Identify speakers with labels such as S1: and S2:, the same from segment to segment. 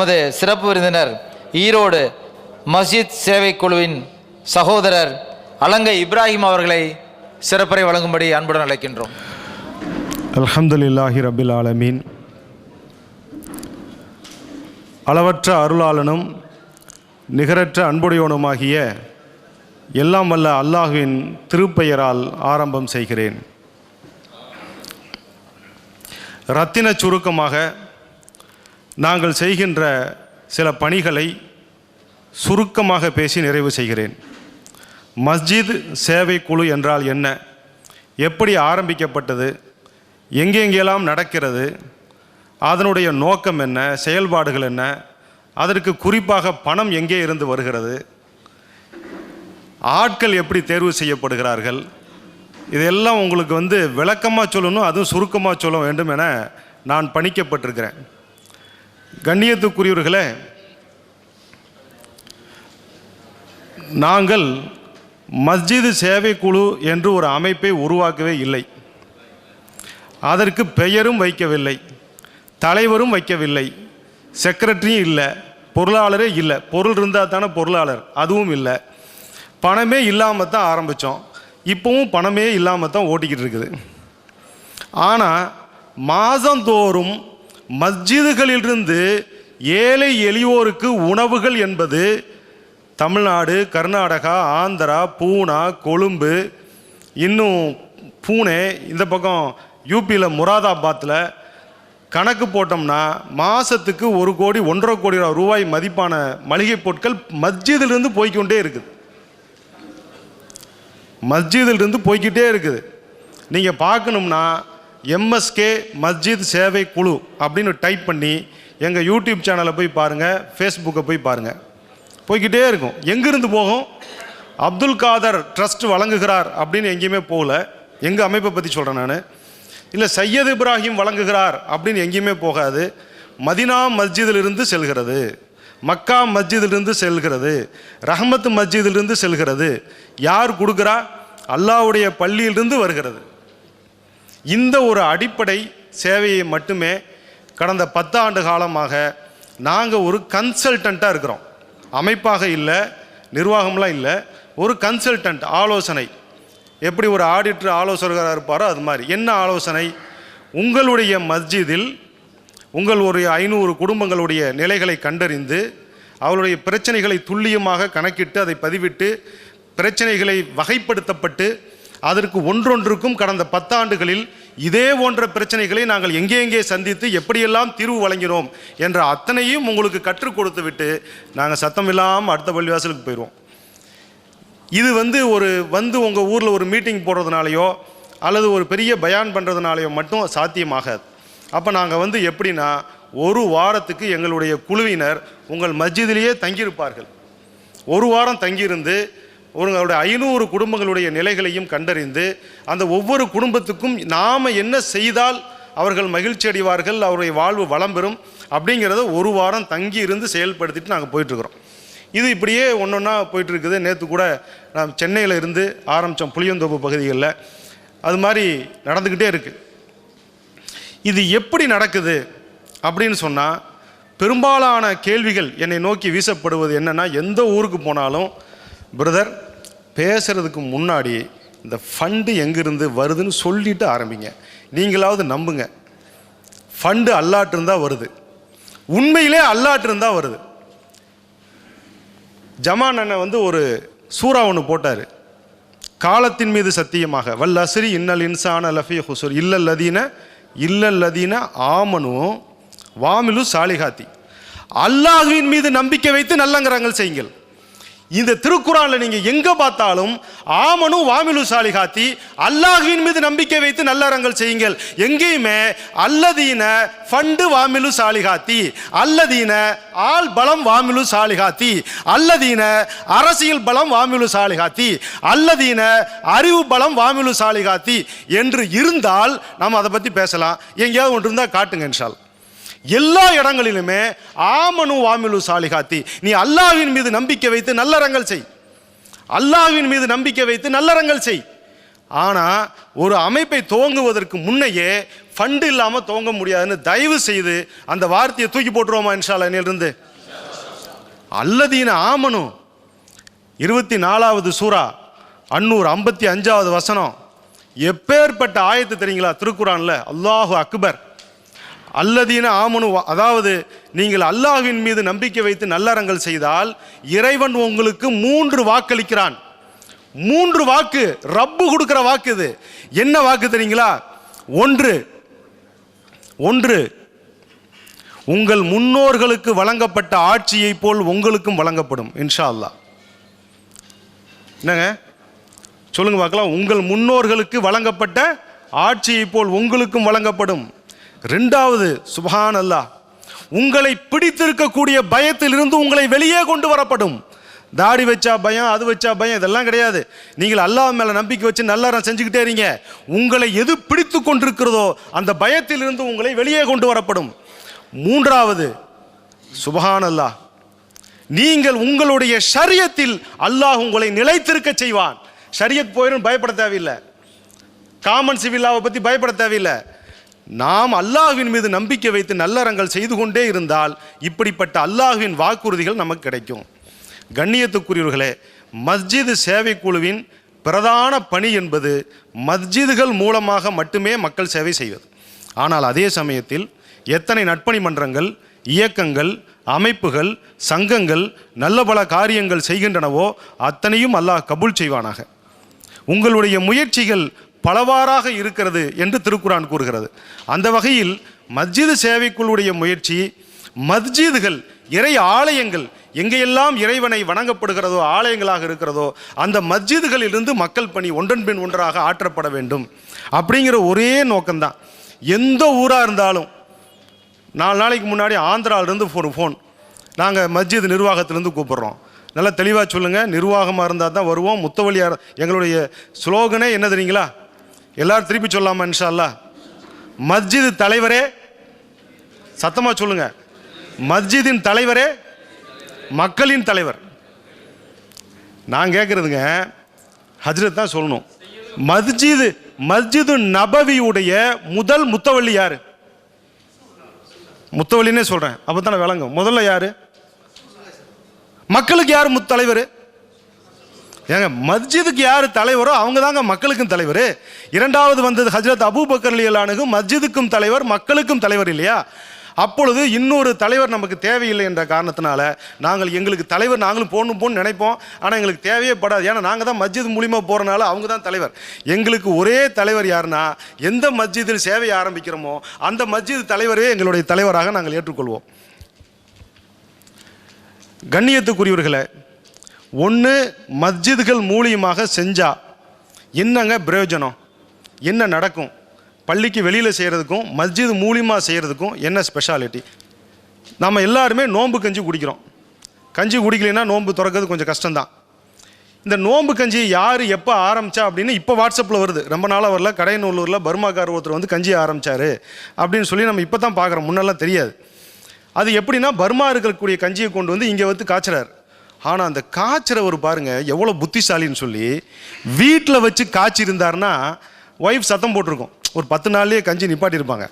S1: நமது சிறப்பு விருந்தினர் ஈரோடு மஸ்ஜித் சேவை குழுவின் சகோதரர் அலங்கை இப்ராஹிம் அவர்களை சிறப்பறை வழங்கும்படி அன்புடன் அழைக்கின்றோம்.
S2: அல்ஹம்துலில்லாஹி ரபில் ஆலமீன். அளவற்ற அருளாளனும் நிகரற்ற அன்புடையவனுமாகிய எல்லாம் வல்ல அல்லாஹுவின் திருப்பெயரால் ஆரம்பம் செய்கிறேன். ரத்தின சுருக்கமாக நாங்கள் செய்கின்ற சில பணிகளை சுருக்கமாக பேசி நிறைவு செய்கிறேன். மஸ்ஜித் சேவை குழு என்றால் என்ன? எப்படி ஆரம்பிக்கப்பட்டது? எங்கெங்கெல்லாம் நடக்கிறது? அதனுடைய நோக்கம் என்ன? செயல்பாடுகள் என்ன? அதற்கு குறிப்பாக பணம் எங்கே இருந்து வருகிறது? ஆட்கள் எப்படி தேர்வு செய்யப்படுகிறார்கள்? இதெல்லாம் உங்களுக்கு வந்து விளக்கமாக சொல்லணும் அதுவும் சுருக்கமாக சொல்ல வேண்டும் என நான் பணிக்கப்பட்டிருக்கிறேன். கண்ணியத்துக்குரியவர்களே நாங்கள் மஸ்ஜிது சேவை குழு என்று ஒரு அமைப்பை உருவாக்கவே இல்லை. அதற்கு பெயரும் வைக்கவில்லை தலைவரும் வைக்கவில்லை செக்ரட்டரியும் இல்லை பொருளாளரே இல்லை. பொருள் இருந்தால் தானே பொருளாளர் அதுவும் இல்லை. பணமே இல்லாமல் தான் ஆரம்பித்தோம் இப்போவும் பணமே இல்லாமல் தான் ஓட்டிக்கிட்டு இருக்குது. ஆனால் மாதந்தோறும் மஸ்ஜிதுகளிலிருந்து ஏழை எளியோருக்கு உணவுகள் என்பது தமிழ்நாடு கர்நாடகா ஆந்திரா பூனா கொழும்பு இன்னும் பூனே இந்த பக்கம் யூபியில் முராதாபாத்தில் கணக்கு போட்டோம்னா மாதத்துக்கு ஒரு கோடி ஒன்றரை கோடி ரூபாய் மதிப்பான மளிகை பொருட்கள் மஸ்ஜிதிலிருந்து போய்க்கொண்டே இருக்குது. மஸ்ஜிதிலிருந்து போய்கிட்டே இருக்குது. நீங்கள் பார்க்கணும்னா எம்எஸ்கே மஸ்ஜித் சேவை குழு அப்படின்னு டைப் பண்ணி எங்கள் யூடியூப் சேனலை போய் பாருங்கள் ஃபேஸ்புக்கை போய் பாருங்கள் போய்கிட்டே இருக்கும். எங்கேருந்து போகும்? அப்துல் காதர் ட்ரஸ்ட் வழங்குகிறார் அப்படின்னு எங்கேயுமே போகல. எங்கள் அமைப்பை பற்றி சொல்கிறேன் நான். இல்லை சையத் இப்ராஹிம் வழங்குகிறார் அப்படின்னு எங்கேயுமே போகாது. மதினா மஸ்ஜிதிலிருந்து செல்கிறது. மக்கா மஸ்ஜிதிலிருந்து செல்கிறது. ரஹமத் மஸ்ஜிதிலிருந்து செல்கிறது. யார் கொடுக்குறா? அல்லாவுடைய பள்ளியிலிருந்து வருகிறது. இந்த ஒரு அடிப்படை சேவையை மட்டுமே கடந்த பத்தாண்டு காலமாக நாங்கள் ஒரு கன்சல்டண்ட்டாக இருக்கிறோம். அமைப்பாக இல்லை நிர்வாகம்லாம் இல்லை ஒரு கன்சல்டன்ட் ஆலோசனை. எப்படி ஒரு ஆடிட்டர் ஆலோசகராக இருப்பாரோ அது மாதிரி. என்ன ஆலோசனை? உங்களுடைய மஸ்ஜிதில் உங்கள் ஒரு ஐநூறு குடும்பங்களுடைய நிலைகளை கண்டறிந்து அவருடைய பிரச்சனைகளை துல்லியமாக கணக்கிட்டு அதை பதிவிட்டு பிரச்சனைகளை வகைப்படுத்தப்பட்டு அதற்கு ஒன்றொன்றுக்கும் கடந்த பத்தாண்டுகளில் இதே போன்ற பிரச்சனைகளை நாங்கள் எங்கே எங்கே சந்தித்து எப்படியெல்லாம் தீர்வு வழங்கினோம் என்ற அத்தனையும் உங்களுக்கு கற்றுக் கொடுத்து விட்டு நாங்கள் சத்தம் இல்லாமல் அடுத்த பள்ளிவாசலுக்கு போயிடுவோம் இது வந்து ஒரு வந்து உங்கள் ஊரில் ஒரு மீட்டிங் போடுறதுனாலையோ அல்லது ஒரு பெரிய பயான் பண்ணுறதுனாலையோ மட்டும் சாத்தியமாகாது. அப்போ நாங்கள் வந்து எப்படின்னா ஒரு வாரத்துக்கு எங்களுடைய குழுவினர் உங்கள் மஸ்ஜிதிலேயே தங்கியிருப்பார்கள். ஒரு வாரம் தங்கியிருந்து உங்களுடைய ஐநூறு குடும்பங்களுடைய நிலைகளையும் கண்டறிந்து அந்த ஒவ்வொரு குடும்பத்துக்கும் நாம் என்ன செய்தால் அவர்கள் மகிழ்ச்சி அடைவார்கள் அவருடைய வாழ்வு வளம் பெறும் அப்படிங்கிறத ஒரு வாரம் தங்கி இருந்து செயல்படுத்திட்டு நாங்கள் போயிட்டுருக்குறோம். இது இப்படியே ஒன்று ஒன்றா போயிட்டுருக்குது. நேற்று கூட நான் சென்னையில் இருந்து ஆரம்பித்தோம் புளியந்தோப்பு பகுதிகளில். அது மாதிரி நடந்துக்கிட்டே இருக்குது இது எப்படி நடக்குது அப்படின்னு சொன்னால் பெரும்பாலான கேள்விகள் என்னை நோக்கி வீசப்படுவது என்னென்னா எந்த ஊருக்கு போனாலும் பிரதர் பேசுகிறதுக்கு முன்னாடி இந்த ஃபண்டு எங்கேருந்து வருதுன்னு சொல்லிட்டு ஆரம்பிங்க. நீங்களாவது நம்புங்க. ஃபண்டு அல்லாட்டு இருந்தால் வருது. உண்மையிலே அல்லாட்டு இருந்தால் வருது. ஜமான் அண்ணன் வந்து ஒரு சூறா ஒன்று போட்டார். காலத்தின் மீது சத்தியமாக. வல் அஸ்ரி இன்னல் இன்சான லஃபி ஹுசூர். இல்லல் லதீன இல்லல் லதீன ஆமனும் வாமிலு சாலிகாத்தி அல்லாஹுவின் மீது நம்பிக்கை வைத்து நல்லங்கிறாங்கள் செய்யுங்கள். இந்த திருக்குறானில் நீங்கள் எங்கே பார்த்தாலும் ஆமனும் வாமிலு சாலிகாத்தி அல்லாஹின் மீது நம்பிக்கை வைத்து நல்லறங்கள் செய்யுங்கள். எங்கேயுமே அல்லதீன ஃபண்டு வாமிலு சாலிகாத்தி அல்லதீன ஆள் பலம் வாமிலு சாலிகாத்தி அல்லதீன அரசியல் பலம் வாமிலு சாலிகாத்தி அல்லதீன அறிவு பலம் வாமிலு சாலிகாத்தி என்று இருந்தால் நாம் அதை பற்றி பேசலாம். எங்கேயாவது ஒன்று இருந்தால் காட்டுங்க இன்ஷால். எல்லா இடங்களிலுமே ஆமனு வாமிலு சாலிகாத்தி. நீ அல்லாவின் மீது நம்பிக்கை வைத்து நல்லறங்கள் செய். அல்லாவின் மீது நம்பிக்கை வைத்து நல்லறங்கள் செய். ஆனால் ஒரு அமைப்பை துவங்குவதற்கு முன்னையே ஃபண்டு இல்லாமல் துவங்க முடியாதுன்னு தயவு செய்து அந்த வார்த்தையை தூக்கி போட்டுருவோமா இன்ஷாலிருந்து அல்லதீன ஆமனும் இருபத்தி நாலாவது சூரா அன்னூர் ஐம்பத்தி அஞ்சாவது வசனம். எப்பேற்பட்ட ஆயத்து தெரியுங்களா? திருக்குறான்ல. அல்லாஹு அக்பர். அல்லதீன ஆமனு அதாவது நீங்கள் அல்லாஹ்வின் மீது நம்பிக்கை வைத்து நல்லறங்கள் செய்தால் இறைவன் உங்களுக்கு மூன்று வாக்களிக்கிறான். மூன்று வாக்கு ரப்பு கொடுக்கிற வாக்கு இது. என்ன வாக்கு தெரியுங்களா? ஒன்று ஒன்று உங்கள் முன்னோர்களுக்கு வழங்கப்பட்ட ஆட்சியைப் போல் உங்களுக்கும் வழங்கப்படும் இன்ஷா அல்லாஹ் என்னங்க? சொல்லுங்க பார்க்கலாம். உங்கள் முன்னோர்களுக்கு வழங்கப்பட்ட ஆட்சியைப் போல் உங்களுக்கும் வழங்கப்படும். ரெண்டாவது சுபஹான் அல்லாஹ் உங்களை பிடித்திருக்கக்கூடிய பயத்திலிருந்து உங்களை வெளியே கொண்டு வரப்படும். தாடி வச்சா பயம் அது வச்சா பயம் இதெல்லாம் கிடையாது. நீங்கள் அல்லாஹ் மேலே நம்பிக்கை வச்சு நல்லறம் செஞ்சுக்கிட்டே இருங்க. உங்களை எது பிடித்து கொண்டிருக்கிறதோ அந்த பயத்திலிருந்து உங்களை வெளியே கொண்டு வரப்படும். மூன்றாவது சுபஹான் அல்லாஹ் நீங்கள் உங்களுடைய ஷரியத்தில் அல்லாஹ் உங்களை நிலைத்திருக்க செய்வான். ஷரியத் போயிடும் பயப்பட தேவையில்லை. காமன் சிவில்லாவை பற்றி பயப்பட தேவையில்லை. நாம் அல்லாஹுவின் மீது நம்பிக்கை வைத்து நல்லறங்கள் செய்து கொண்டே இருந்தால் இப்படிப்பட்ட அல்லாஹுவின் வாக்குறுதிகள் நமக்கு கிடைக்கும். கண்ணியத்துக்குரியவர்களே மஸ்ஜிது சேவை குழுவின் பிரதான பணி என்பது மஸ்ஜிதுகள் மூலமாக மட்டுமே மக்கள் சேவை செய்வது. ஆனால் அதே சமயத்தில் எத்தனை நட்பணி மன்றங்கள் இயக்கங்கள் அமைப்புகள் சங்கங்கள் நல்ல பல காரியங்கள் செய்கின்றனவோ அத்தனையும் அல்லாஹ் கபூல் செய்வானாக. உங்களுடைய முயற்சிகள் பலவாறாக இருக்கிறது என்று திருக்குரான் கூறுகிறது. அந்த வகையில் மஸ்ஜிது சேவைக்குள்ளுடைய முயற்சி மஸ்ஜிதுகள் இறை ஆலயங்கள் எங்கெல்லாம் இறைவனை வணங்கப்படுகிறதோ ஆலயங்களாக இருக்கிறதோ அந்த மஸ்ஜிதுகளிலிருந்து மக்கள் பணி ஒன்றன் பின் ஒன்றாக ஆற்றப்பட வேண்டும். அப்படிங்கிற ஒரே நோக்கம்தான். எந்த ஊராக இருந்தாலும் நாலு நாளைக்கு முன்னாடி ஆந்திராவிலேருந்து ஒரு ஃபோன் நாங்கள் மஸ்ஜித் நிர்வாகத்திலேருந்து கூப்பிட்றோம். நல்லா தெளிவாக சொல்லுங்கள் நிர்வாகமாக இருந்தால் தான் வருவோம். முத்தவழியார் எங்களுடைய ஸ்லோகனே என்ன தெரியுங்களா? எல்லாரும் திருப்பி சொல்லாமா இன்ஷா அல்லாஹ் மஸ்ஜித் தலைவரே சத்தமாக சொல்லுங்க. மஸ்ஜிதின் தலைவரே மக்களின் தலைவர். நான் கேட்குறதுங்க ஹஜ்ரத் தான் சொல்லணும். மஸ்ஜிது மஸ்ஜிது நபவியுடைய முதல் முத்தவள்ளி யார்? முத்தவள்ளினே சொல்கிறேன் அப்போ தானே விளங்கும். முதல்ல யார்? மக்களுக்கு யார் முத்தலைவர்? தலைவர் ஏங்க மஸ்ஜிதுக்கு யார் தலைவரோ அவங்க தாங்க மக்களுக்கும் தலைவர். இரண்டாவது வந்தது ஹஜ்ரத் அபூபக்கர் அலியலானுக்கு மஸ்ஜிதுக்கும் தலைவர் மக்களுக்கும் தலைவர் இல்லையா? அப்பொழுது இன்னொரு தலைவர் நமக்கு தேவையில்லை என்ற காரணத்தினால நாங்கள் எங்களுக்கு தலைவர் நாங்களும் போகணும் போகணும்னு நினைப்போம். ஆனால் எங்களுக்கு தேவையே படாது. ஏன்னா நாங்கள் தான் மஸ்ஜித் மூலியமாக போகிறனால அவங்க தான் தலைவர். எங்களுக்கு ஒரே தலைவர் யாருன்னா எந்த மஸ்ஜிதில் சேவையை ஆரம்பிக்கிறோமோ அந்த மஸ்ஜித் தலைவரே எங்களுடைய தலைவராக நாங்கள் ஏற்றுக்கொள்வோம். கண்ணியத்துக்குரியவர்களை ஒன்று மஸ்ஜிதுகள் மூலியமாக செஞ்சால் என்னங்க பிரயோஜனம்? என்ன நடக்கும்? பள்ளிக்கு வெளியில் செய்கிறதுக்கும் மஸ்ஜித் மூலியமாக செய்கிறதுக்கும் என்ன ஸ்பெஷாலிட்டி நம்ம எல்லாருமே நோன்பு கஞ்சி குடிக்கிறோம். கஞ்சி குடிக்கலைன்னா நோன்பு திறக்கிறது கொஞ்சம் கஷ்டம்தான். இந்த நோன்பு கஞ்சி யார் எப்போ ஆரம்பிச்சா அப்படின்னு இப்போ வாட்ஸ்அப்பில் வருது. ரொம்ப நாளாக வரல. கடையநல்லூரில் பர்மாக்கார் ஒருத்தர் வந்து கஞ்சி ஆரம்பிச்சாரு அப்படின்னு சொல்லி நம்ம இப்போ தான் பார்க்குறோம் முன்னெல்லாம் தெரியாது. அது எப்படின்னா பர்மா இருக்கக்கூடிய கஞ்சியை கொண்டு வந்து இங்கே வந்து காய்ச்சறாரு. ஆனால் அந்த காய்ச்சிறவர் பாருங்க எவ்வளோ புத்திசாலின்னு சொல்லி வீட்டில் வச்சு காய்ச்சிருந்தாருன்னா ஒய்ஃப் சத்தம் போட்டிருக்கோம். ஒரு பத்து நாள்லேயே கஞ்சி நிப்பாட்டியிருப்பாங்க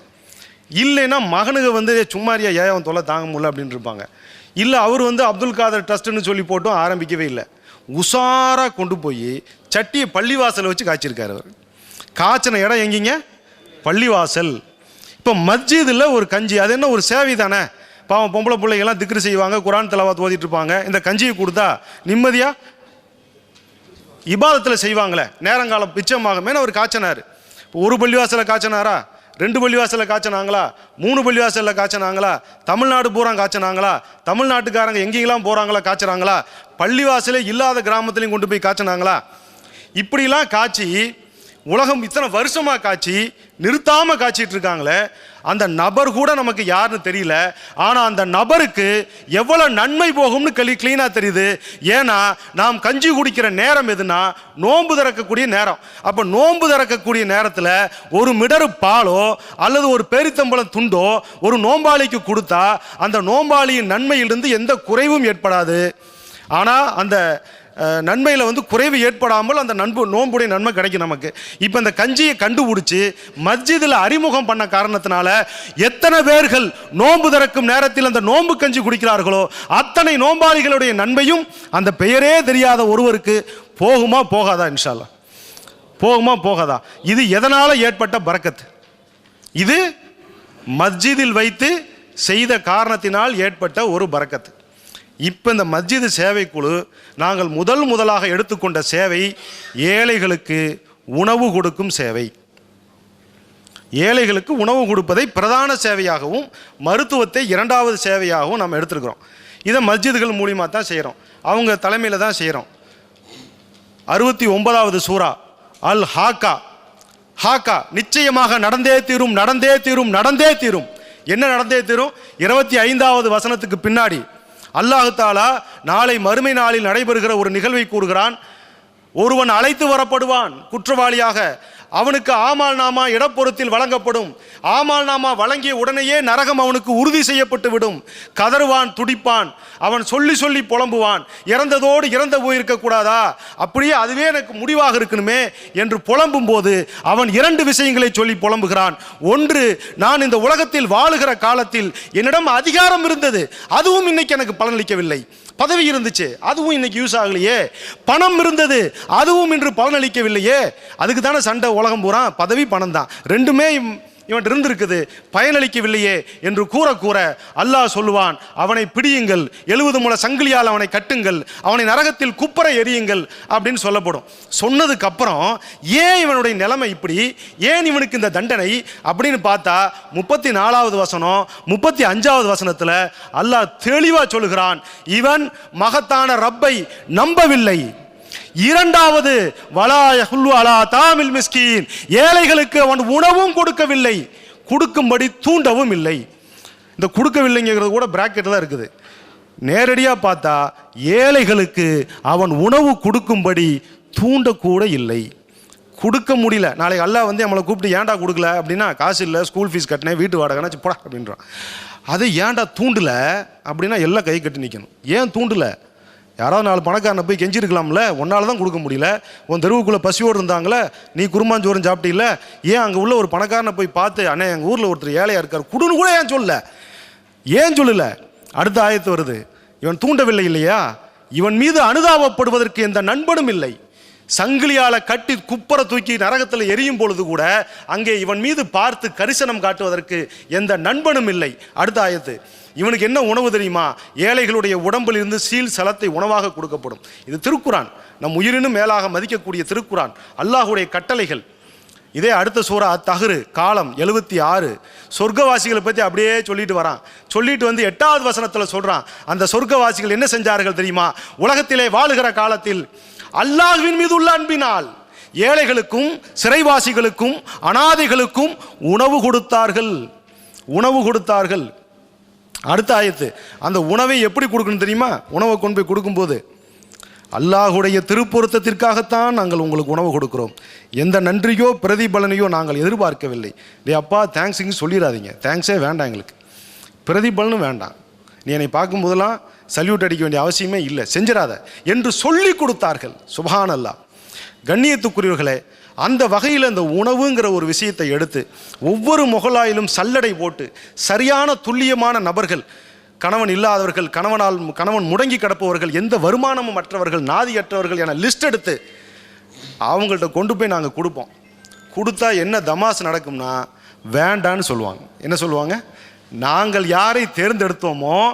S2: இல்லைன்னா மகனுக்கு வந்து சும்மாரியா ஏன் அவன் தொலை தாங்க முடியல? அப்படின்னு இருப்பாங்க. இல்லை அவர் வந்து அப்துல் காதர் ட்ரஸ்ட்டுன்னு சொல்லி போட்டும் ஆரம்பிக்கவே இல்லை. உஷாராக கொண்டு போய் சட்டியை பள்ளிவாசலை வச்சு காய்ச்சிருக்காரு அவர். காய்ச்சின இடம் எங்கேங்க? பள்ளிவாசல். இப்போ மஸ்ஜிதில் ஒரு கஞ்சி அது என்ன ஒரு சேவை தானே? பாவம் பொம்பளை பிள்ளைகள்லாம் திக்ரு செய்வாங்க குரான் தலவாத் ஓதிட்டு இருப்பாங்க. இந்த கஞ்சியை கொடுத்தா நிம்மதியாக இபாதத்தில் செய்வாங்களே. நேரங்காலம் பிச்சமாகுமேனு அவர் காய்ச்சினார். இப்போ ஒரு பள்ளிவாசலில் காய்ச்சினாரா? ரெண்டு பள்ளிவாசலில் காய்ச்சினாங்களா? மூணு பள்ளிவாசலில் காய்ச்சினாங்களா? தமிழ்நாடு பூரா காய்ச்சினாங்களா? தமிழ்நாட்டுக்காரங்க எங்கெங்கெல்லாம் போகிறாங்களா காய்ச்சினாங்களா? பள்ளிவாசலே இல்லாத கிராமத்துலேயும் கொண்டு போய் காய்ச்சினாங்களா? இப்படிலாம் காய்ச்சி உலகம் இத்தனை வருஷமாக காய்ச்சி நிறுத்தாமல் காய்ச்சிட்டு இருக்காங்களே அந்த நபர் கூட நமக்கு யாருன்னு தெரியல. ஆனால் அந்த நபருக்கு எவ்வளோ நன்மை போகும்னு களி க்ளீனாக தெரியுது. ஏன்னா நாம் கஞ்சி குடிக்கிற நேரம் எதுனா நோன்பு திறக்கக்கூடிய நேரம். அப்போ நோன்பு திறக்கக்கூடிய நேரத்தில் ஒரு மிடரு பாலோ அல்லது ஒரு பேரித்தம்பளம் துண்டோ ஒரு நோம்பாளிக்கு கொடுத்தா அந்த நோம்பாளியின் நன்மையிலிருந்து எந்த குறைவும் ஏற்படாது. ஆனால் அந்த நன்மையில் வந்து குறைவு ஏற்படாமல் அந்த நண்பு நோன்புடைய நன்மை கிடைக்கும் நமக்கு. இப்போ இந்த கஞ்சியை கண்டுபிடிச்சி மஸ்ஜிதில் அறிமுகம் பண்ண காரணத்தினால எத்தனை பேர்கள் நோன்பு திறக்கும் நேரத்தில் அந்த நோன்பு கஞ்சி குடிக்கிறார்களோ அத்தனை நோம்பாளிகளுடைய நன்மையும் அந்த பெயரே தெரியாத ஒருவருக்கு போகுமா போகாதா இன்ஷால்லா? போகுமா போகாதா? இது எதனால் ஏற்பட்ட பறக்கத்து? இது மஸ்ஜிதில் வைத்து செய்த காரணத்தினால் ஏற்பட்ட ஒரு பறக்கத்து. இப்போ இந்த மஸ்ஜிது சேவைக்குழு நாங்கள் முதல் முதலாக எடுத்துக்கொண்ட சேவை ஏழைகளுக்கு உணவு கொடுக்கும் சேவை. ஏழைகளுக்கு உணவு கொடுப்பதை பிரதான சேவையாகவும் மருத்துவத்தை இரண்டாவது சேவையாகவும் நம்ம எடுத்துருக்கிறோம். இதை மஸ்ஜிதுகள் மூலியமாக தான் செய்கிறோம் அவங்க தலைமையில் தான் செய்கிறோம் அறுபத்தி ஒன்பதாவது சூரா அல் ஹாக்கா. ஹாக்கா நிச்சயமாக நடந்தே தீரும் நடந்தே தீரும் நடந்தே தீரும். என்ன நடந்தே தீரும்? இருபத்தி ஐந்தாவது வசனத்துக்கு பின்னாடி அல்லாஹு தாலா நாளை மறுமை நாளில் நடைபெறுகிற ஒரு நிகழ்வை கூறுகிறான். ஒருவன் அழைத்து வரப்படுவான் குற்றவாளியாக. அவனுக்கு ஆமால் நாமா இடப்பொருத்தில் வழங்கப்படும். ஆமால் நாமா வழங்கிய உடனேயே நரகம் அவனுக்கு உறுதி செய்யப்பட்டு விடும். கதறுவான் துடிப்பான். அவன் சொல்லி சொல்லி புலம்புவான். இறந்ததோடு இறந்த போயிருக்க கூடாதா அப்படியே அதுவே எனக்கு முடிவாக இருக்கணுமே என்று புலம்பும் போது அவன் இரண்டு விஷயங்களை சொல்லி புலம்புகிறான். ஒன்று நான் இந்த உலகத்தில் வாழுகிற காலத்தில் என்னிடம் அதிகாரம் இருந்தது. அதுவும் இன்னைக்கு எனக்கு பலனளிக்கவில்லை. பதவி இருந்துச்சு அதுவும் இன்னைக்கு யூஸ் ஆகலையே. பணம் இருந்தது அதுவும் இன்று பலனளிக்கவில்லையே. அதுக்கு தானே சண்டை உலகம் பூரா பதவி பணம் தான் ரெண்டுமே இவன் இருந்திருக்குது பயனளிக்கவில்லையே என்று கூற கூற அல்லாஹ் சொல்லுவான் அவனை பிடியுங்கள் எழுபது முளை சங்கிலியால் அவனை கட்டுங்கள் அவனை நரகத்தில் குப்பர எரியுங்கள் அப்படின்னு சொல்லப்படும். சொன்னதுக்கு அப்புறம் ஏன் இவனுடைய நிலைமை இப்படி? ஏன் இவனுக்கு இந்த தண்டனை? அப்படின்னு பார்த்தா முப்பத்தி நாலாவது வசனம் முப்பத்தி அஞ்சாவது வசனத்தில் அல்லாஹ் தெளிவாக சொல்லுகிறான் இவன் மகத்தான ரப்பை நம்பவில்லை. இரண்டாவது வலாய ஹுல்லு அலா தாமில் மிஸ்கீன். ஏழைகளுக்கு அவன் உணவும் கொடுக்கவில்லை. கொடுக்கும்படி தூண்டவும் இல்லை. இந்த கொடுக்கவில்லைங்கிறது கூட பிராக்கெட் தான் இருக்குது. நேரடியாக பார்த்தா ஏழைகளுக்கு அவன் உணவு கொடுக்கும்படி தூண்டக்கூட இல்லை. கொடுக்க முடியல. நாளைக்கு அல்லா வந்து நம்மளை கூப்பிட்டு ஏன்டா கொடுக்கல அப்படின்னா காசு இல்லை ஸ்கூல் ஃபீஸ் கட்டினேன் வீட்டு வாடகைனா போடா அப்படின்றான். அது ஏன்டா தூண்டல அப்படின்னா எல்லாம் கை கட்டி நிற்கணும் ஏன் தூண்டலை? யாராவது நாலு பணக்காரனை போய் கெஞ்சிருக்கலாம்ல? ஒன்றால் தான் கொடுக்க முடியல. உன் தெருவுக்குள்ளே பசியோடு இருந்தாங்களே? நீ குருமாஞ்சோறும் சாப்பிட்டீல்ல? ஏன் அங்கே உள்ள ஒரு பணக்காரனை போய் பார்த்து அண்ணே எங்கள் ஊரில் ஒருத்தர் ஏழையாக இருக்கார் குடுன்னு கூட ஏன் சொல்லல? ஏன் சொல்லல? அடுத்த ஆயத்து வருது. இவன் தூண்டவில்லை இல்லையா? இவன் மீது அனுதாபப்படுவதற்கு எந்த நண்பனும் இல்லை. சங்கிலியால கட்டி குப்பரை தூக்கி நரகத்தில் எரியும் பொழுது கூட அங்கே இவன் மீது பார்த்து கரிசனம் காட்டுவதற்கு எந்த நண்பனும் இல்லை. அடுத்த ஆயத்து இவனுக்கு என்ன உணவு தெரியுமா? ஏழைகளுடைய உடம்பில் இருந்து சீல் சலத்தை உணவாக கொடுக்கப்படும். இது திருக்குறான். நம் உயிரினும் மேலாக மதிக்கக்கூடிய திருக்குறான். அல்லாஹுடைய கட்டளைகள். இதே அடுத்த சூறா தகுறு காலம் எழுபத்தி ஆறு. சொர்க்கவாசிகளை பற்றி அப்படியே சொல்லிட்டு வரான். சொல்லிட்டு வந்து எட்டாவது வசனத்தில் சொல்கிறான் அந்த சொர்க்கவாசிகள் என்ன செஞ்சார்கள் தெரியுமா? உலகத்திலே வாழுகிற காலத்தில் அல்லாஹ்வின் மீது உள்ள அன்பினால் ஏழைகளுக்கும் சிறைவாசிகளுக்கும் அனாதைகளுக்கும் உணவு கொடுத்தார்கள். உணவு கொடுத்தார்கள். அடுத்த ஆயத்து அந்த உணவை எப்படி கொடுக்கணும் தெரியுமா? உணவை கொண்டு போய் கொடுக்கும்போது அல்லாஹுடைய திருப்பொருத்தத்திற்காகத்தான் நாங்கள் உங்களுக்கு உணவு கொடுக்குறோம். எந்த நன்றியோ பிரதிபலனையோ நாங்கள் எதிர்பார்க்கவில்லை. டே அப்பா தேங்க்ஸுங்க சொல்லிடாதீங்க. தேங்க்ஸே வேண்டாம் எங்களுக்கு. பிரதிபலனும் வேண்டாம். நீ என்னை பார்க்கும்போதெல்லாம் சல்யூட் அடிக்க வேண்டிய அவசியமே இல்லை. செஞ்சிடாத. என்று சொல்லி கொடுத்தார்கள். சுபஹான் அல்லாஹ் கண்ணியத்துக்குரியவர்களே அந்த வகையில் அந்த உணவுங்கிற ஒரு விஷயத்தை எடுத்து ஒவ்வொரு முகலாயிலும் சல்லடை போட்டு சரியான துல்லியமான நபர்கள் கணவன் இல்லாதவர்கள் கணவனால் கணவன் முடங்கி கிடப்பவர்கள் எந்த வருமானமும் அற்றவர்கள் நாதியற்றவர்கள் என லிஸ்ட் எடுத்து அவங்கள்ட்ட கொண்டு போய் நாங்கள் கொடுப்போம். கொடுத்தா என்ன தமாஸ் நடக்கும்னா வேண்டான்னு சொல்லுவாங்க. என்ன சொல்லுவாங்க? நாங்கள் யாரை தேர்ந்தெடுத்தோமோ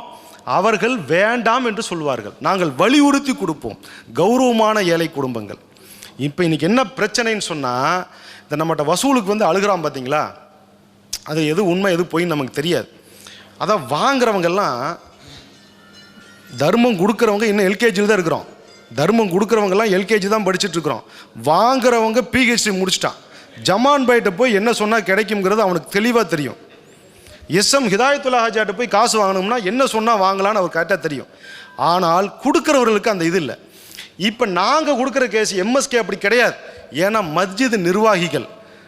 S2: அவர்கள் வேண்டாம் என்று சொல்வார்கள். நாங்கள் வலியுறுத்தி கொடுப்போம். கௌரவமான ஏழை குடும்பங்கள். இப்போ இன்னைக்கு என்ன பிரச்சனைன்னு சொன்னால் இந்த நம்மகிட்ட வசூலுக்கு வந்து அழுகிறான் பார்த்தீங்களா அது எது உண்மை எது பொய் நமக்கு தெரியாது. அதான் வாங்குறவங்கெல்லாம் தர்மம் கொடுக்குறவங்க இன்னும் எல்கேஜியில் தான் இருக்கிறோம். தர்மம் கொடுக்குறவங்கெல்லாம் எல்கேஜி தான் படிச்சுட்டு இருக்கிறோம். வாங்குறவங்க பிஹெச்டி முடிச்சிட்டான். ஜமான் பைட்ட போய் என்ன சொன்னால் கிடைக்குங்கிறது அவனுக்கு தெளிவாக தெரியும். எஸ்எம் ஹிதாயத்துல்லா ஹாஜாட்ட போய் காசு வாங்கணும்னா என்ன சொன்னால் வாங்கலான்னு அவர் கரெக்டாக தெரியும். ஆனால் கொடுக்குறவர்களுக்கு அந்த இது இல்லை. இப்போ நாங்கள் கொடுக்குற கேஸ் எம்எஸ்கே அப்படி கிடையாது. ஏன்னா மஸ்ஜித் நிர்வாகிகள்.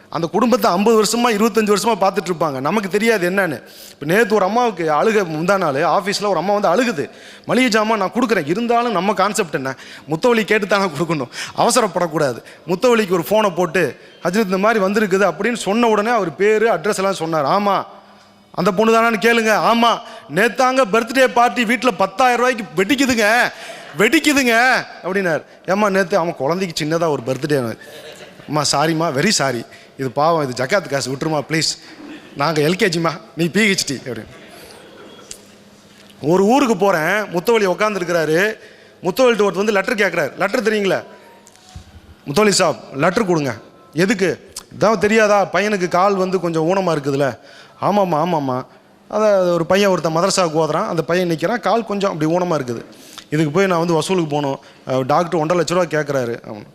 S2: அந்த குடும்பத்தை ஐம்பது வருஷமாக இருபத்தஞ்சி வருஷமாக பார்த்துட்ருப்பாங்க நமக்கு தெரியாது என்னன்னு. இப்போ நேற்று ஒரு அம்மாவுக்கு அழுக முந்தா நாள் ஆஃபீஸில் ஒரு அம்மா வந்து அழுகுது. மளிகை ஜாமான் நான் கொடுக்குறேன். இருந்தாலும் நம்ம கான்செப்ட் என்ன? முத்தவழி கேட்டு தானே கொடுக்கணும். அவசரப்படக்கூடாது. முத்தவழிக்கு ஒரு ஃபோனை போட்டு ஹஜ்ரத் இந்த மாதிரி வந்திருக்குது அப்படின்னு சொன்ன உடனே அவர் பேர் அட்ரஸ் எல்லாம் சொன்னார். ஆமாம் அந்த பொண்ணு தானு கேளுங்க. ஆமாம் நேத்தாங்க பர்த்டே பார்ட்டி வீட்டில் பத்தாயிரம் ரூபாய்க்கு வெடிக்குதுங்க. வெடிக்குதுங்க. அப்படின்னார். ஏம்மா நேற்று அவன் குழந்தைக்கு சின்னதாக ஒரு பர்த்டே அம்மா சாரிம்மா வெரி சாரி இது பாவம் இது ஜக்காத் காசு விட்டுருமா ப்ளீஸ் நாங்கள் எல்கேஜிம்மா நீ பிஹெச்டி அப்படின்னு ஒரு ஊருக்கு போகிறேன் முத்தவழி உட்காந்துருக்கிறாரு முத்தவழிட்டு ஒருத்தர் வந்து லெட்டர் கேட்குறாரு லெட்டர் தெரியுங்களே? முத்தவழி சாப் லெட்டர் கொடுங்க. எதுக்கு? இதான் தெரியாதா? பையனுக்கு கால் வந்து கொஞ்சம் ஊனமாக இருக்குதுல்ல ஆமாம்மா ஆமாம்மா. அதை ஒரு பையன் ஒருத்தன் மதரசாவுக்கு ஓதுறான் அந்த பையன் நிற்கிறான் கால் கொஞ்சம் அப்படி ஊனமாக இருக்குது. இதுக்கு போய் நான் வந்து வசூலுக்கு போகணும். டாக்டர் ஒன்றரை லட்ச ரூபா கேட்குறாரு அவன்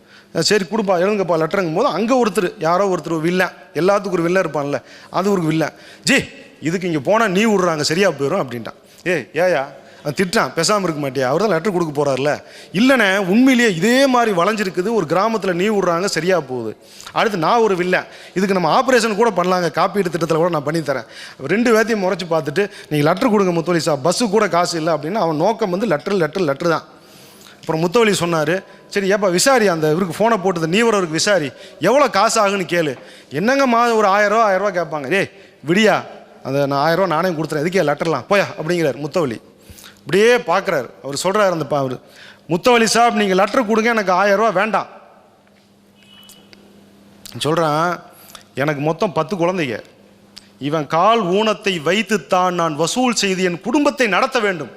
S2: சரி கொடுப்பா எழுங்கப்பா லெட்டருங்கும் போது அங்கே ஒருத்தர் யாரோ ஒருத்தர் வில்லன். எல்லாத்துக்கும் ஒரு வில்லன் இருப்பான்ல. அது ஒரு வில்லன். ஜி இதுக்கு இங்கே போனால் நீ விட்றாங்க. சரியாக போயிடும் அப்படின்ட்டான். ஏய் ஏயா திட்டான் பேசாமல் இருக்க மாட்டியா? அவர் தான் லெட்டர் கொடுக்க போகிறார்ல இல்லைண்ணே உண்மையிலேயே இதே மாதிரி வளைஞ்சிருக்குது ஒரு கிராமத்தில் நீ விடுறாங்க சரியாக போகுது. அடுத்து நான் ஒரு வில்லை. இதுக்கு நம்ம ஆப்ரேஷன் கூட பண்ணலாங்க காப்பீடு திட்டத்தில் கூட நான் பண்ணித்தரேன். ரெண்டு பேர்த்தையும் முறைச்சி பார்த்துட்டு நீங்கள் லெட்டர் கொடுங்க முத்தோலி சார் பஸ்ஸு கூட காசு இல்லை அப்படின்னா அவன் நோக்கம் வந்து லெட்டர் லெட்டர் லெட்டர் தான். அப்புறம் முத்தவழி சொன்னார் சரி ஏப்பா விசாரி அந்த இவருக்கு ஃபோனை போட்டது நீவரவருக்கு விசாரி. எவ்வளோ காசு ஆகுன்னு கேளு என்னங்கம்மா ஒரு ஆயிரரூவா ஆயிரரூவா கேட்பாங்க. ஏய் விடியா அந்த நான் ஆயிரரூவா நானே கொடுத்துறேன். எதுக்கே லெட்டர்லாம் போயா அப்படிங்கிறார் முத்தவழி இப்படியே பார்க்குறாரு. அவர் சொல்கிறார் அந்த அவர் முத்தவழி சாப் நீங்கள் லெட்டர் கொடுங்க எனக்கு ஆயிரரூவா வேண்டாம். சொல்கிறான் எனக்கு மொத்தம் பத்து குழந்தைங்க. இவன் கால் ஊனத்தை வைத்துத்தான் நான் வசூல் செய்து என் குடும்பத்தை நடத்த வேண்டும்.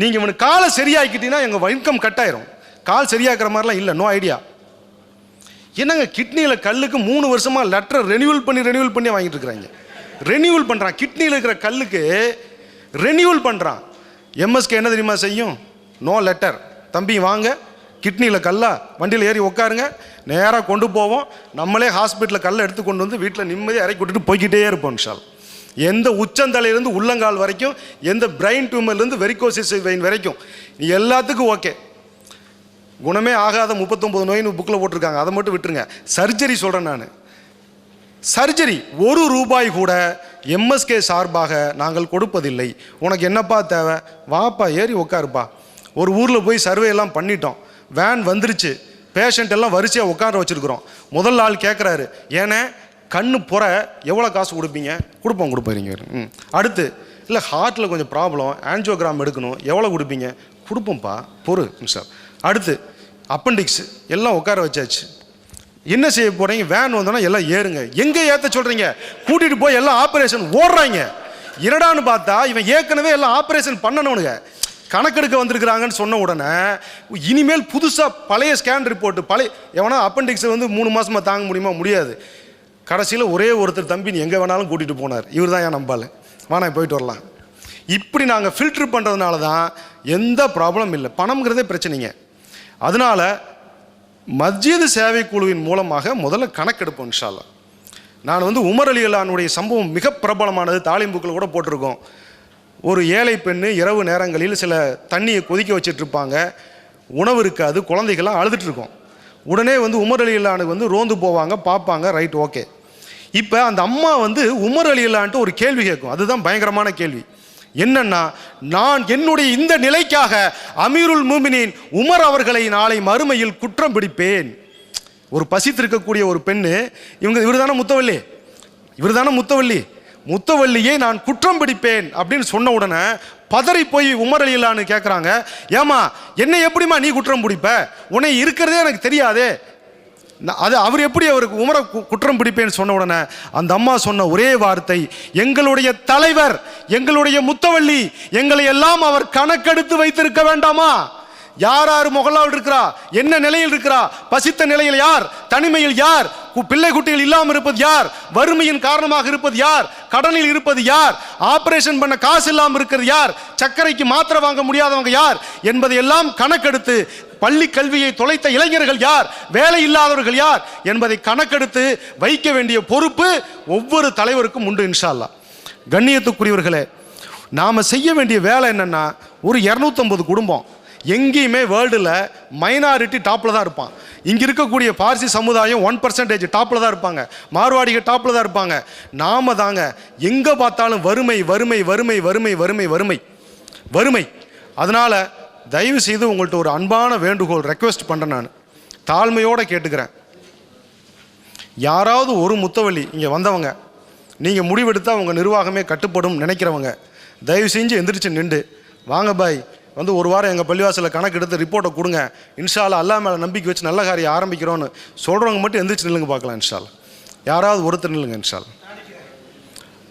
S2: நீங்கள் இவனுக்கு காலை சரியாக்கிட்டீங்கன்னா எங்கள் இன்கம் கட் ஆயிரும். கால் சரியாக்குற மாதிரிலாம் இல்லை நோ ஐடியா என்னங்க கிட்னியில் கல்லுக்கு மூணு வருஷமாக லெட்டர் ரெனியூவல் பண்ணி ரெனியூவல் பண்ணி வாங்கிட்டு இருக்கிறாங்க. ரெனியூவல் பண்ணுறான் கிட்னியில் இருக்கிற கல்லுக்கு ரெனியூவல் பண்ணுறான் எம்எஸ்கே என்ன தெரியுமா செய்யும்? நோ லெட்டர் தம்பி வாங்க. கிட்னியில் கல்லா வண்டியில் ஏறி உட்காருங்க. நேராக கொண்டு போவோம். நம்மளே ஹாஸ்பிட்டலில் கல்லை எடுத்து கொண்டு வந்து வீட்டில் நிம்மதியாக இறக்கி விட்டுட்டு போய்கிட்டே இருப்போம் விஷால் எந்த உச்சந்தலையிலேருந்து உள்ளங்கால் வரைக்கும் எந்த பிரெயின் டியூமர்லேருந்து வெரிகோசிஸ் வெயின் வரைக்கும் எல்லாத்துக்கும் ஓகே குணமே ஆகாத முப்பத்தொம்பது நோயின்னு புக்கில் போட்டிருக்காங்க. அதை மட்டும் விட்டுருங்க. சர்ஜரி சொல்கிறேன் நான். சர்ஜரி ஒரு ரூபாய் கூட எம்எஸ்கே சார்பாக நாங்கள் கொடுப்பதில்லை. உனக்கு என்னப்பா தேவை? வாப்பா ஏறி உட்காருப்பா ஒரு ஊரில் போய் சர்வே எல்லாம் பண்ணிட்டோம். வேன் வந்துருச்சு. பேஷண்ட் எல்லாம் வரிசையாக உட்கார வச்சுருக்குறோம். முதல் ஆள் கேட்குறாரு ஏன்னா கண்ணு புற எவ்வளோ காசு கொடுப்பீங்க? கொடுப்போம் கொடுப்பீங்க ம். அடுத்து இல்லை ஹார்ட்டில் கொஞ்சம் ப்ராப்ளம் ஆன்ஜியோகிராம் எடுக்கணும். எவ்வளோ கொடுப்பீங்க? கொடுப்போம்ப்பா. பொறு சார் அடுத்து அப்பண்டிக்ஸ் எல்லாம் உட்கார வச்சாச்சு. என்ன செய்ய போகிறீங்க வேன் வந்தோன்னா எல்லாம் ஏறுங்க. எங்கே ஏற்ற சொல்கிறீங்க கூட்டிகிட்டு போய் எல்லாம் ஆப்ரேஷன் ஓடுறாங்க. என்னடான்னு பார்த்தா இவன் ஏற்கனவே எல்லாம் ஆப்ரேஷன் பண்ணணுங்க கணக்கெடுக்க வந்திருக்கிறாங்கன்னு சொன்ன உடனே இனிமேல் புதுசாக பழைய ஸ்கேன் ரிப்போர்ட்டு பழைய எவனா அப்பண்டிக்ஸ் வந்து மூணு மாதமாக தாங்க முடியுமா? முடியாது. கடைசியில் ஒரே ஒருத்தர் தம்பி நீ எங்கே வேணாலும் கூட்டிகிட்டு போனார். இவர் தான் ஏன் நம்பால் வாணா போயிட்டு வரலாம். இப்படி நாங்கள் ஃபில்ட்ரு பண்ணுறதுனால தான் எந்த ப்ராப்ளம் இல்லை. பணம்ங்கிறதே பிரச்சனைங்க. அதனால மஸ்ஜிது சேவை குழுவின் மூலமாக முதல்ல கணக்கெடுப்போம் இன்ஷால்லா நான் வந்து உமர் அலி அல்லானுடைய சம்பவம் மிக பிரபலமானது தாலிம் கூட போட்டிருக்கோம். ஒரு ஏழை பெண்ணு இரவு நேரங்களில் சில தண்ணியை கொதிக்க வச்சிட்ருப்பாங்க. உணவு இருக்காது குழந்தைகள்லாம் அழுதுட்டுருக்கோம் உடனே வந்து உமர் அலி வந்து ரோந்து போவாங்க பார்ப்பாங்க ரைட் ஓகே. இப்போ அந்த அம்மா வந்து உமர் அலி ஒரு கேள்வி கேட்கும். அதுதான் பயங்கரமான கேள்வி. என்னன்னா நான் என்னுடைய இந்த நிலைக்காக அமீருல் மூமினின் உமர் அவர்களை நாளை மறுமையில் குற்றம் பிடிப்பேன். ஒரு பசித்திருக்கக்கூடிய ஒரு பெண்ணு இவங்க இவர் தானே முத்தவள்ளி இவர் தானே முத்தவள்ளி முத்தவள்ளியை நான் குற்றம் பிடிப்பேன் அப்படின்னு சொன்ன உடனே பதறி போய் உமர் அலிலான்னு கேட்குறாங்க ஏமா என்னை எப்படிம்மா நீ குற்றம் பிடிப்ப? உன்னை இருக்கிறதே எனக்கு தெரியாதே. அது அவர் எப்படி அவருக்கு உமர கு- குற்றம் பிடிப்பேன்னு சொன்ன உடனே அந்த அம்மா சொன்ன ஒரே வார்த்தை எங்களுடைய தலைவர் எங்களுடைய முத்தவள்ளி எங்களை எல்லாம் அவர் கணக்கெடுத்து வைத்திருக்க வேண்டாமா? யார் யார் முகலாவில் இருக்கிறா? என்ன நிலையில் இருக்கிறா? பசித்த நிலையில் யார்? தனிமையில் யார்? பிள்ளை குட்டிகள் இல்லாமல் இருப்பது யார்? வறுமையின் காரணமாக இருப்பது யார்? கடனில் இருப்பது யார்? ஆபரேஷன் பண்ண காசு இல்லாமல் இருக்கிறது யார்? சர்க்கரைக்கு மாத்திரை வாங்க முடியாதவங்க யார்? என்பதை எல்லாம் கணக்கெடுத்து பள்ளி கல்வியை தொலைத்த இளைஞர்கள் யார்? வேலை இல்லாதவர்கள் யார்? என்பதை கணக்கெடுத்து வைக்க வேண்டிய பொறுப்பு ஒவ்வொரு தலைவருக்கும் உண்டு இன்ஷால்லா கண்ணியத்துக்குரியவர்களே நாம் செய்ய வேண்டிய வேலை என்னென்னா ஒரு இரநூத்தம்பது குடும்பம். எங்கேயுமே வேர்ல்டில் மைனாரிட்டி டாப்பில் தான் இருப்பான். இங்கே இருக்கக்கூடிய பார்சி சமுதாயம் ஒன் பர்சன்டேஜ் டாப்பில் தான் இருப்பாங்க. மார்வாடிகள் டாப்பில் தான் இருப்பாங்க. நாம தாங்க எங்கே பார்த்தாலும் வறுமை வறுமை வறுமை வறுமை வறுமை வறுமை. வறுமை. அதனால் தயவு செய்து உங்கள்கிட்ட ஒரு அன்பான வேண்டுகோள் ரெக்வெஸ்ட் பண்ணுறேன் நான். தாழ்மையோடு கேட்டுக்கிறேன். யாராவது ஒரு முத்தவள்ளி இங்கே வந்தவங்க நீங்கள் முடிவெடுத்தால் உங்கள் நிர்வாகமே கட்டுப்படும் நினைக்கிறவங்க தயவு செஞ்சு எந்திரிச்சு நின்று வாங்க பாய் வந்து ஒரு வாரம் எங்கள் பள்ளிவாசலில் கணக்கு எடுத்து ரிப்போர்ட்டை கொடுங்க. இன்ஷால்லா அல்லா மேலே நம்பிக்கை வச்சு நல்ல காரியம் ஆரம்பிக்கிறோன்னு சொல்கிறவங்க மட்டும் எந்திரிச்சு நில்லுங்க பார்க்கலாம் இன்ஷால் யாராவது ஒருத்தர் நில்லுங்க இன்ஷால்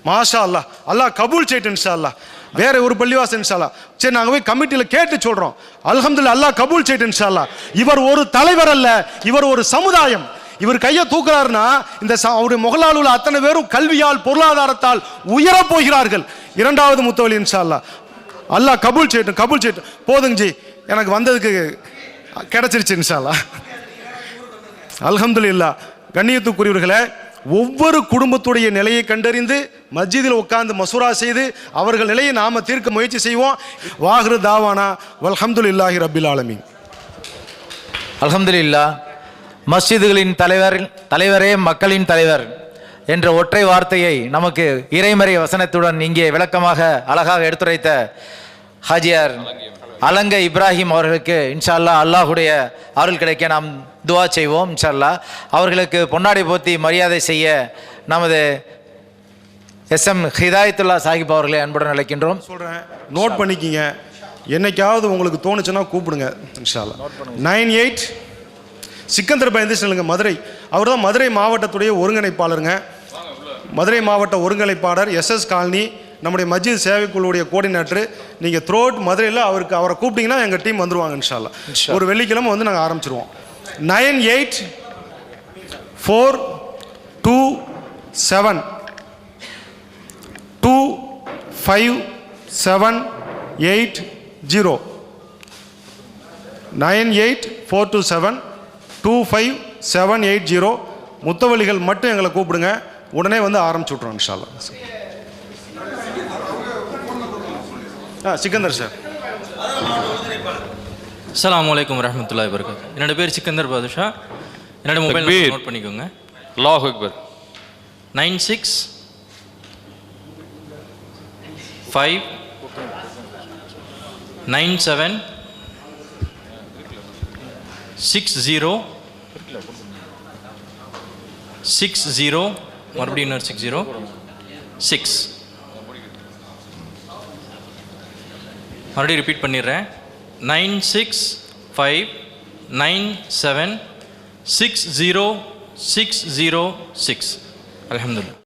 S2: மாஷா அல்லா அல்லா கபூல் செய்யிட்டு இன்ஷா அல்லா வேற ஒரு பள்ளிவாசல் இன்ஷாலா சரி நாங்கள் போய் கமிட்டியில் கேட்டு சொல்கிறோம் அல்ஹம்துலில்லாஹ் அல்லாஹ் கபூல் செய்யிட்டு இன்ஷாலா இவர் ஒரு தலைவர் அல்ல இவர் ஒரு சமுதாயம். இவர் கையை தூக்குறாருன்னா இந்த அவருடைய முகலால் உள்ள அத்தனை பேரும் கல்வியால் பொருளாதாரத்தால் உயரப் போகிறார்கள். இரண்டாவது முத்தவழி இன்ஷால்லா அல்லாஹ் கபூல் செய்யட்டும் கபூல் செய்யட்டும் போதுங்க ஜி எனக்கு வந்ததுக்கு கிடைச்சிருச்சு இன்ஷால்லா அல்லாஹ் அல்ஹம்துலில்லாஹ் கண்ணியத்துக்குரியவர்களே ஒவ்வொரு குடும்பத்துடைய நிலையை கண்டறிந்து மஸ்ஜிதில் உட்கார்ந்து மசூரா செய்து அவர்கள் நிலையை நாம் தீர்க்க முயற்சி செய்வோம். வாஹ்ரு தாவானா வல்ஹம்துல் இல்லாஹி ரபில் ஆலமி ஆலமீன்.
S1: அல்ஹம்துலில்லா மஸ்ஜிதுகளின் தலைவர் தலைவரே மக்களின் தலைவர் என்ற ஒற்றை வார்த்தையை நமக்கு இறைமறை வசனத்துடன் இங்கே விளக்கமாக அழகாக எடுத்துரைத்த ஹாஜியார் அலங்க இப்ராஹிம் அவர்களுக்கு இன்ஷா அல்லாஹ் அல்லாஹுடைய அருள் கிடைக்க நாம் துவா செய்வோம் இன்ஷா அல்லாஹ் அவர்களுக்கு பொன்னாடை போத்தி மரியாதை செய்ய நமது எஸ் எம் ஹிதாயத்துல்லா சாஹிப் அவர்களை அன்புடன் அழைக்கின்றோம்.
S2: சொல்கிறேன் நோட் பண்ணிக்கிங்க. என்னைக்காவது உங்களுக்கு தோணுச்சுன்னா கூப்பிடுங்க இன்ஷால்லா நைன் எயிட் சிக்கந்தர் பயந்துச்சு மதுரை. அவர் தான் மதுரை மாவட்டத்துடைய ஒருங்கிணைப்பாளருங்க. மதுரை மாவட்ட ஒருங்கிணைப்பாளர் எஸ்எஸ் காலனி நம்முடைய மஸ்ஜித் சேவைக்குழுவுடைய கோஆர்டினேட்டர். நீங்கள் த்ரோட் மதுரையில் அவருக்கு அவரை கூப்பிட்டீங்கன்னா எங்கள் டீம் வந்துருவாங்க இன்ஷால்லா ஒரு வெள்ளிக்கிழமை வந்து நாங்கள் ஆரம்பிச்சிருவோம். Nine eight four two seven two five seven eight zero. Nine eight four two seven two five seven eight zero. முத்தவழிகள் மட்டும் எங்களை கூப்பிடுங்க. உடனே வந்து ஆரம்பிச்சு விட்றோம் இன்ஷால்லா ஆ சிக்கந்தர் சார்.
S3: அஸ்ஸலாமு அலைக்கும் வரஹ்மத்துல்லாஹி வபரகாத்து என்னோட பேர் சிக்கந்தர் பாதுஷா. என்னோட மொபைல்
S4: தக்பீர்.
S3: நோட் பண்ணிக்கோங்க.
S4: அல்லாஹ் Akbar.
S3: Nine six five nine seven six zero six zero மறுபடியும் இன்னொரு சிக்ஸ் ஜீரோ சிக்ஸ் மறுபடியும் ரிப்பீட் பண்ணிடுறேன். Nine six five nine seven six zero six zero six அலமதுல்லா